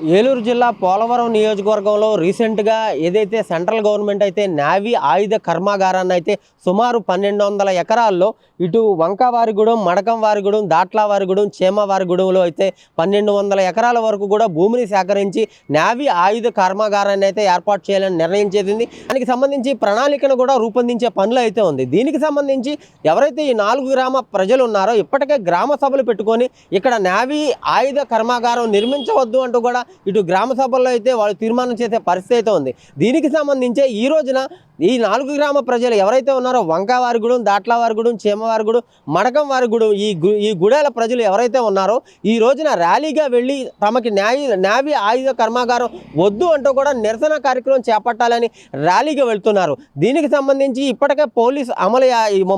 ఏలూరు జిల్లా పోలవరం నియోజకవర్గంలో రీసెంట్గా ఏదైతే సెంట్రల్ గవర్నమెంట్ అయితే నావీ ఆయుధ కర్మాగారాన్ని అయితే సుమారు పన్నెండు వందల ఎకరాల్లో ఇటు వంకవారిగూడెం మడకంవారిగూడెం దాట్లవారిగూడెం చేమవారిగూడెంలో అయితే పన్నెండు వందల ఎకరాల వరకు కూడా భూమిని సేకరించి నావీ ఆయుధ కర్మాగారాన్ని అయితే ఏర్పాటు చేయాలని నిర్ణయం చేసింది. దానికి సంబంధించి ప్రణాళికను కూడా రూపొందించే పనులు అయితే ఉంది. దీనికి సంబంధించి ఎవరైతే ఈ నాలుగు గ్రామ ప్రజలు ఉన్నారో ఇప్పటికే గ్రామ సభలు పెట్టుకొని ఇక్కడ నావీ ఆయుధ కర్మాగారం నిర్మించవద్దు అంటూ కూడా ఇటు గ్రామ సభల్లో అయితే వాళ్ళు తీర్మానం చేసే పరిస్థితి అయితే ఉంది. దీనికి సంబంధించే ఈ రోజున ఈ నాలుగు గ్రామ ప్రజలు ఎవరైతే ఉన్నారో వంకావారిగూడెం దాట్లవారిగూడెం చేమవారిగూడెం మడకం వారిగూడెం ఈ గు ఈ గుడేల ప్రజలు ఎవరైతే ఉన్నారో ఈ రోజున ర్యాలీగా వెళ్ళి తమకి న్యాయ నావీ ఆయుధ కర్మాగారం వద్దు అంటూ కూడా నిరసన కార్యక్రమం చేపట్టాలని ర్యాలీగా వెళ్తున్నారు. దీనికి సంబంధించి ఇప్పటికే పోలీస్ అమలు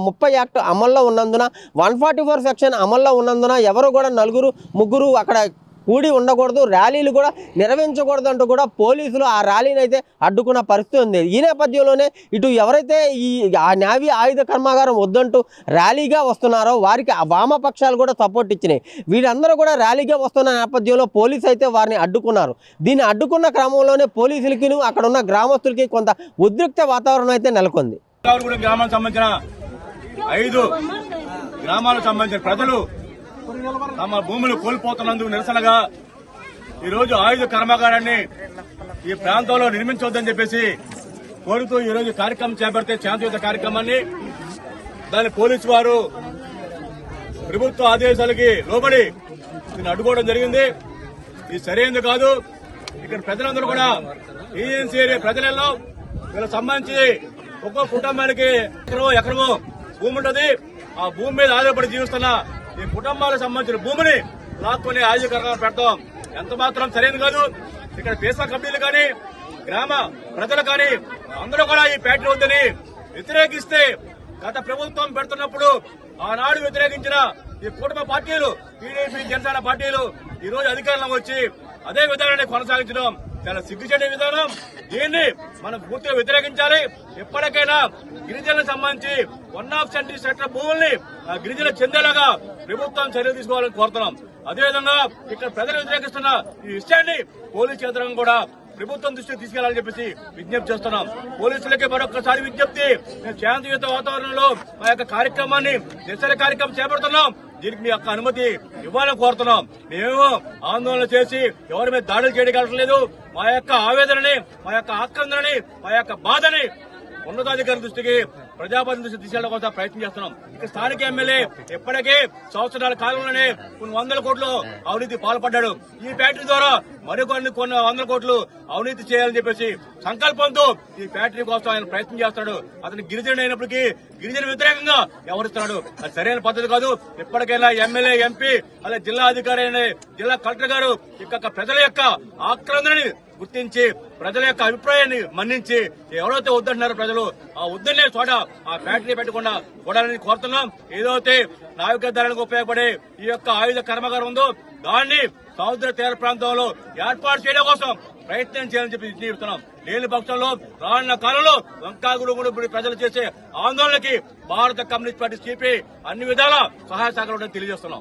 ముప్పై యాక్ట్ అమల్లో ఉన్నందున వన్ ఫార్టీ ఫోర్ సెక్షన్ అమల్లో ఉన్నందున ఎవరు కూడా నలుగురు ముగ్గురు అక్కడ కూడి ఉండకూడదు ర్యాలీలు కూడా నిర్వహించకూడదు అంటూ కూడా పోలీసులు ఆ ర్యాలీని అయితే అడ్డుకున్న పరిస్థితి ఉంది. ఈ నేపథ్యంలోనే ఇటు ఎవరైతే ఈ ఆ నావీ ఆయుధ కర్మాగారం వద్దంటూ ర్యాలీగా వస్తున్నారో వారికి ఆ వామపక్షాలు కూడా సపోర్ట్ ఇచ్చినాయి. వీళ్ళందరూ కూడా ర్యాలీగా వస్తున్న నేపథ్యంలో పోలీసు అయితే వారిని అడ్డుకున్నారు. దీన్ని అడ్డుకున్న క్రమంలోనే పోలీసులకి అక్కడ ఉన్న గ్రామస్తులకి కొంత ఉద్రిక్త వాతావరణం అయితే నెలకొంది. గ్రామానికి సంబంధించిన ఐదు గ్రామాలకు సంబంధించిన ప్రజలు తమ భూములు కోల్పోతున్నందుకు నిరసనగా ఈరోజు ఆయుధ కర్మాగారాన్ని ఈ ప్రాంతంలో నిర్మించవద్దని చెప్పేసి కోరుతూ ఈ రోజు కార్యక్రమం చేపడితే శాంతియుత కార్యక్రమాన్ని దాన్ని పోలీసు వారు ప్రభుత్వ ఆదేశాలకి లోబడి దీన్ని అడ్డుకోవడం జరిగింది. ఇది సరైనది కాదు. ఇక్కడ ప్రజలందరూ కూడా ఏజెన్సీ ఏరియా ప్రజలలో వీళ్ళకి సంబంధించి ఒక్కో కుటుంబానికి ఎకరమో ఎకరమో భూమి ఉంటుంది. ఆ భూమి మీద ఆధారపడి జీవిస్తున్న ఈ కుటుంబాలకు సంబంధించిన భూమిని లాక్కొని ఆయుధకరంగా పెడతాం. ఎంత మాత్రం సరైనది కాదు. ఇక్కడ పేసా కంపెనీలు కానీ గ్రామ ప్రజలు కానీ అందరూ కూడా ఈ ఫ్యాక్టరీ వద్దని వ్యతిరేకిస్తే గత ప్రభుత్వం పెడుతున్నప్పుడు ఆనాడు వ్యతిరేకించిన ఈ కూటమి పార్టీలు టీడీపీ జనసేన పార్టీలు ఈ రోజు అధికారంలో వచ్చి అదే విధానాన్ని కొనసాగించడం. చాలా సిగ్గుచేట విధానం. దీన్ని మనం పూర్తిగా వ్యతిరేకించాలి. ఎప్పటికైనా గిరిజనులకు సంబంధించి వన్ ఆఫ్ సెంటీ సెక్టర్ భూముల్ని ఆ గిరిజన చెందేలాగా ప్రభుత్వం చర్యలు తీసుకోవాలని కోరుతున్నాం. అదేవిధంగా ఇక్కడ ప్రజలు వ్యతిరేకిస్తున్న ఈ విషయాన్ని పోలీస్ యంత్రాంగం కూడా ప్రభుత్వం దృష్టికి తీసుకెళ్ళాలని చెప్పేసి విజ్ఞప్తి చేస్తున్నాం. పోలీసులకి మరొకసారి విజ్ఞప్తి మేము శాంతియుత వాతావరణంలో మా యొక్క కార్యక్రమాన్ని నిరసన కార్యక్రమం చేపడుతున్నాం. దీనికి మీ యొక్క అనుమతి ఇవ్వాలని కోరుతున్నాం. మేము ఆందోళన చేసి ఎవరి మీద దాడులు చేయగలట్లేదు మా యొక్క ఆవేదనని మా యొక్క ఆక్రందనని మా యొక్క బాధని ఉన్నతాధికారి దృష్టికి ప్రజాప్రతినిధి దృష్టి కోసం ప్రయత్నం చేస్తున్నాం. ఇక స్థానిక ఎమ్మెల్యే ఇప్పటికే సంవత్సరాల కాలంలోనే కొన్ని వందల కోట్లు అవినీతి పాల్పడ్డాడు. ఈ ఫ్యాక్టరీ ద్వారా మరికొన్ని కొన్ని వందల కోట్లు అవినీతి చేయాలని చెప్పేసి సంకల్పంతో ఈ ఫ్యాక్టరీ కోసం ఆయన ప్రయత్నం చేస్తాడు అతను గిరిజనుడు అయినప్పటికీ గిరిజన వ్యతిరేకంగా వ్యవహరిస్తున్నాడు. అది సరైన పద్ధతి కాదు. ఇప్పటికైనా ఎమ్మెల్యే ఎంపీ అలాగే జిల్లా అధికారి జిల్లా కలెక్టర్ గారు ఇక ప్రజల యొక్క ఆక్రందనని గుర్తించి ప్రజల యొక్క అభిప్రాయాన్ని మన్నించి ఎవరైతే వద్దంటున్నారో ప్రజలు ఆ వద్దనే చోట ఆ ఫ్యాక్టరీ పెట్టకుండా కూడాలని కోరుతున్నాం. ఏదైతే నావిక ధరలకు ఉపయోగపడే ఈ యొక్క ఆయుధ కర్మగారం ఉందో దాన్ని సముద్ర తీర ప్రాంతంలో ఏర్పాటు చేయడం కోసం ప్రయత్నం చేయాలని చెప్పి చెప్తున్నాం లేని పక్షంలో రానున్న కాలంలో వంకాగుడు ప్రజలు చేసే ఆందోళనకి భారత కమ్యూనిస్ట్ పార్టీ సిపి అన్ని విధాల సహాయ సహకారం తెలియజేస్తున్నాం.